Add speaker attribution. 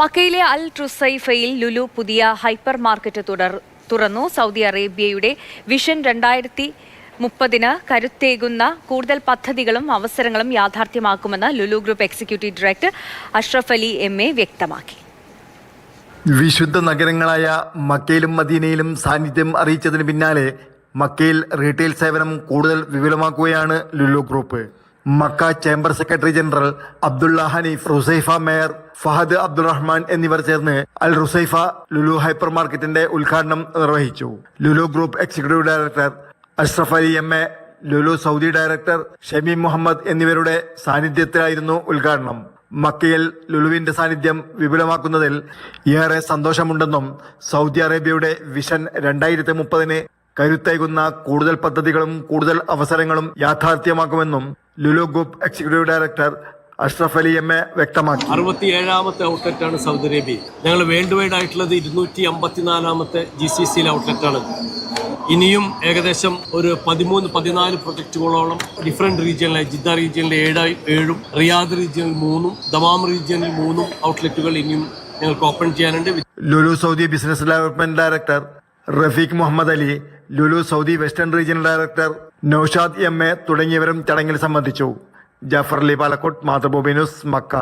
Speaker 1: മക്കയിലെ അൽ ട്രുസൈഫയിൽ ലുലു പുതിയ hyper market തുടർ തുറന്നു. സൗദി അറേബ്യയുടെ വിഷൻ രണ്ടായിരത്തി മുപ്പതിന് കരുത്തേകുന്ന കൂടുതൽ പദ്ധതികളും അവസരങ്ങളും യാഥാർത്ഥ്യമാക്കുമെന്ന് Lulu group executive director Ashraf Ali M A വ്യക്തമാക്കി.
Speaker 2: വിശുദ്ധ നഗരങ്ങളായ മക്കയിലും മദീനയിലും സാന്നിധ്യം അറിയിച്ചതിന് പിന്നാലെ മക്കയിൽ റീറ്റെയിൽ സേവനം കൂടുതൽ വിപുലമാക്കുകയാണ് Lulu group. Mecca chamber secretary general Abdullah Hanif Rusaifa mayor Fahad Abdulrahman എന്നിവർ ചേർന്ന് അൽ റുസൈഫ ലുലു ഹൈപ്പർ മാർക്കറ്റിന്റെ ഉദ്ഘാടനം നിർവഹിച്ചു. Lulu group executive director Ashraf Ali M A Lulu Saudi director Shameem Muhammad എന്നിവരുടെ സാന്നിധ്യത്തിലായിരുന്നു ഉദ്ഘാടനം. മക്കയിൽ ലുലുവിന്റെ സാന്നിധ്യം വിപുലമാക്കുന്നതിൽ ഏറെ സന്തോഷമുണ്ടെന്നും സൗദി അറേബ്യയുടെ വിഷൻ രണ്ടായിരത്തി മുപ്പതിന് കരുത്തേകുന്ന കൂടുതൽ പദ്ധതികളും കൂടുതൽ അവസരങ്ങളും യാഥാർത്ഥ്യമാക്കുമെന്നും Lulu group executive director Ashraf Ali M A വ്യക്തമാക്കി.
Speaker 3: അറുപത്തിയേഴാമത്തെ ഔട്ട്ലെറ്റാണ് സൗദി അറേബ്യ. ഞങ്ങൾ വേൾഡ് വൈഡ് ആയിട്ടുള്ളത് ഇരുന്നൂറ്റി അമ്പത്തിനാലാമത്തെ ജി സി സിയിലെ ആണ് ഇനിയും ഏകദേശം ഒരു പതിമൂന്ന് പതിനാല് പ്രൊജക്റ്റുകളോളം ഡിഫറെന്റ് റീജിയനിലായി ജിദ്ദ റീജിയനിലെ ഏഴായി ഏഴും റിയാദ് റീജിയനിൽ മൂന്നും ദമാം റീജിയനിൽ മൂന്നും ഔട്ട്ലെറ്റുകൾ ഇനിയും ഞങ്ങൾക്ക് ഓപ്പൺ ചെയ്യാനുണ്ട്.
Speaker 2: Lulu Saudi business development director Rafeeq Muhammad Ali Lulu Saudi western regional director Naushad M A തുടങ്ങിയവരും ചടങ്ങിൽ സംബന്ധിച്ചു. Jafar Ali Palakkode Mathrubhumi news Mecca.